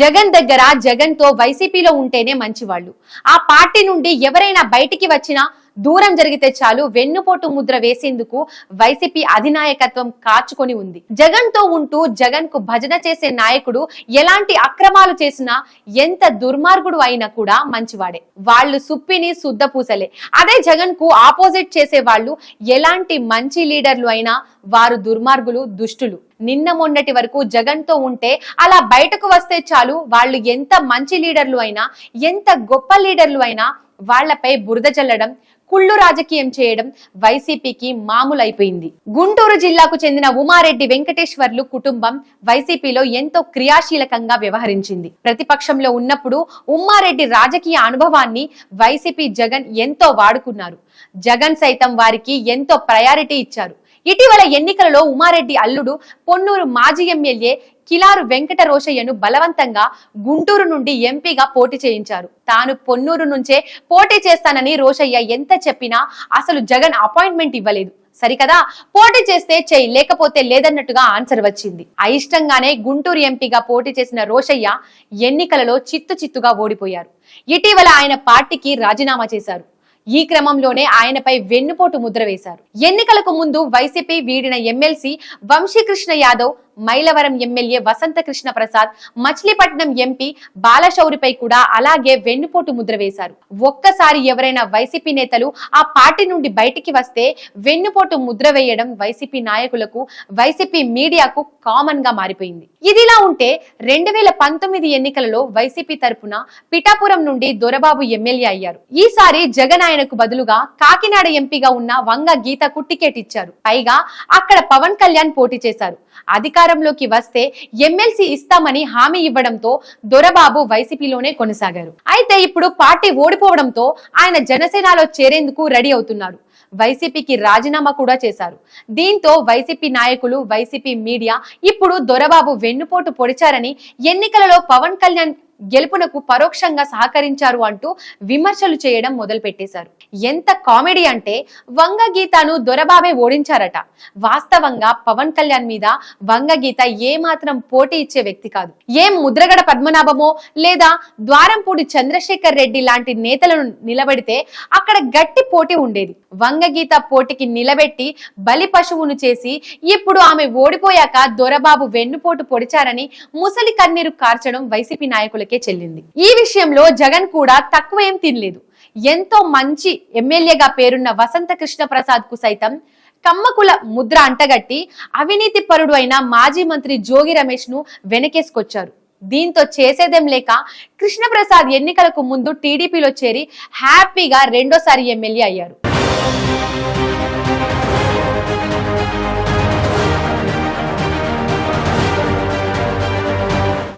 జగన్ దగ్గర జగన్తో వైసీపీలో ఉంటేనే మంచివాళ్ళు. ఆ పార్టీ నుండి ఎవరైనా బయటికి వచ్చినా దూరం జరిగితే చాలు వెన్నుపోటు ముద్ర వేసేందుకు వైసీపీ అధినాయకత్వం కాచుకొని ఉంది. జగన్తో ఉంటూ జగన్కు భజన చేసే నాయకుడు ఎలాంటి అక్రమాలు చేసినా ఎంత దుర్మార్గుడు అయినా కూడా మంచివాడే. వాళ్ళు సుప్పిని శుద్ధపూసలే అదే జగన్కు ఆపోజిట్ చేసే వాళ్ళు ఎలాంటి మంచి లీడర్లు అయినా వారు దుర్మార్గులు దుష్టులు. నిన్న మొన్నటి వరకు జగన్తో ఉంటే అలా బయటకు వస్తే చాలు వాళ్ళు ఎంత మంచి లీడర్లు అయినా ఎంత గొప్ప లీడర్లు అయినా వాళ్ళపై బురద చల్లడం కుళ్ళు రాజకీయం చేయడం వైసీపీకి మామూలైపోయింది. గుంటూరు జిల్లాకు చెందిన ఉమారెడ్డి వెంకటేశ్వర్లు కుటుంబం వైసీపీలో ఎంతో క్రియాశీలకంగా వ్యవహరించింది. ప్రతిపక్షంలో ఉన్నప్పుడు ఉమ్మారెడ్డి రాజకీయ అనుభవాన్ని వైసీపీ జగన్ ఎంతో వాడుకున్నారు. జగన్ సైతం వారికి ఎంతో ప్రయారిటీ ఇచ్చారు. ఇటీవల ఎన్నికలలో ఉమారెడ్డి అల్లుడు పొన్నూరు మాజీ ఎమ్మెల్యే కిలారు వెంకట రోషయ్యను బలవంతంగా గుంటూరు నుండి ఎంపీగా పోటీ చేయించారు. తాను పొన్నూరు నుంచే పోటీ చేస్తానని రోషయ్య ఎంత చెప్పినా అసలు జగన్ అపాయింట్మెంట్ ఇవ్వలేదు. సరికదా? పోటీ చేస్తే చెయ్యి లేకపోతే లేదన్నట్టుగా ఆన్సర్ వచ్చింది. అయిష్టంగానే గుంటూరు ఎంపీగా పోటీ చేసిన రోషయ్య ఎన్నికలలో చిత్తు చిత్తుగా ఓడిపోయారు. ఇటీవల ఆయన పార్టీకి రాజీనామా చేశారు. ఈ క్రమంలోనే ఆయనపై వెన్నుపోటు ముద్ర వేశారు. ఎన్నికలకు ముందు వైసీపీ వీడిన MLC Vamsikrishna Yadav Mylavaram MLA Vasantha Krishna Prasad Machilipatnam MP బాలశౌరిపై కూడా అలాగే వెన్నుపోటు ముద్ర వేశారు. ఒక్కసారి ఎవరైనా వైసీపీ నేతలు ఆ పార్టీ నుండి బయటికి వస్తే వెన్నుపోటు ముద్ర వేయడం వైసీపీ నాయకులకు వైసీపీ మీడియాకు కామన్గా మారిపోయింది. ఇదిలా ఉంటే రెండు వేల పంతొమ్మిది ఎన్నికలలో వైసీపీ తరపున పిఠాపురం నుండి దొరబాబు ఎమ్మెల్యే అయ్యారు. ఈసారి జగన్ ఆయనకు బదులుగా కాకినాడ ఎంపీగా ఉన్న వంగ గీతకు టికెట్ ఇచ్చారు. పైగా అక్కడ పవన్ కళ్యాణ్ పోటీ చేశారు. అధికారంలోకి వస్తే ఎమ్మెల్సీ ఇస్తామని హామీ ఇవ్వడంతో దొరబాబు వైసీపీలోనే కొనసాగారు. అయితే ఇప్పుడు పార్టీ ఓడిపోవడంతో ఆయన జనసేనలో చేరేందుకు రెడీ అవుతున్నారు వైసీపీకి రాజీనామా కూడా చేశారు. దీంతో వైసీపీ నాయకులు వైసీపీ మీడియా ఇప్పుడు దొరబాబు వెన్నుపోటు పొడిచారని ఎన్నికలలో పవన్ కళ్యాణ్ గెలుపునకు పరోక్షంగా సహకరించారు అంటూ విమర్శలు చేయడం మొదలు పెట్టేశారు ఎంత కామెడీ అంటే వంగ గీతను దొరబాబే ఓడించారట. వాస్తవంగా పవన్ కళ్యాణ్ మీద వంగ గీత ఏ మాత్రం పోటీ ఇచ్చే వ్యక్తి కాదు. ఏం ముద్రగడ పద్మనాభమో లేదా ద్వారంపూడి చంద్రశేఖర్ రెడ్డి లాంటి నేతలను నిలబెడితే అక్కడ గట్టి పోటీ ఉండేది. వంగ గీత పోటీకి నిలబెట్టి బలి పశువును చేసి ఇప్పుడు ఆమె ఓడిపోయాక దొరబాబు వెన్నుపోటు పొడిచారని ముసలి కన్నీరు కార్చడం వైసీపీ నాయకులకే చెల్లింది. ఈ విషయంలో జగన్ కూడా తక్కువ ఏం తినలేదు. ఎంతో మంచి ఎమ్మెల్యేగా పేరున్న వసంత కృష్ణ ప్రసాద్కు సైతం కమ్మకుల ముద్ర అంటగట్టి అవినీతి పరుడు అయిన మాజీ మంత్రి జోగి రమేష్ను వెనకేసుకొచ్చారు. దీంతో చేసేదేం లేక కృష్ణప్రసాద్ ఎన్నికలకు ముందు టీడీపీలో చేరి హ్యాపీగా రెండోసారి ఎమ్మెల్యే అయ్యారు.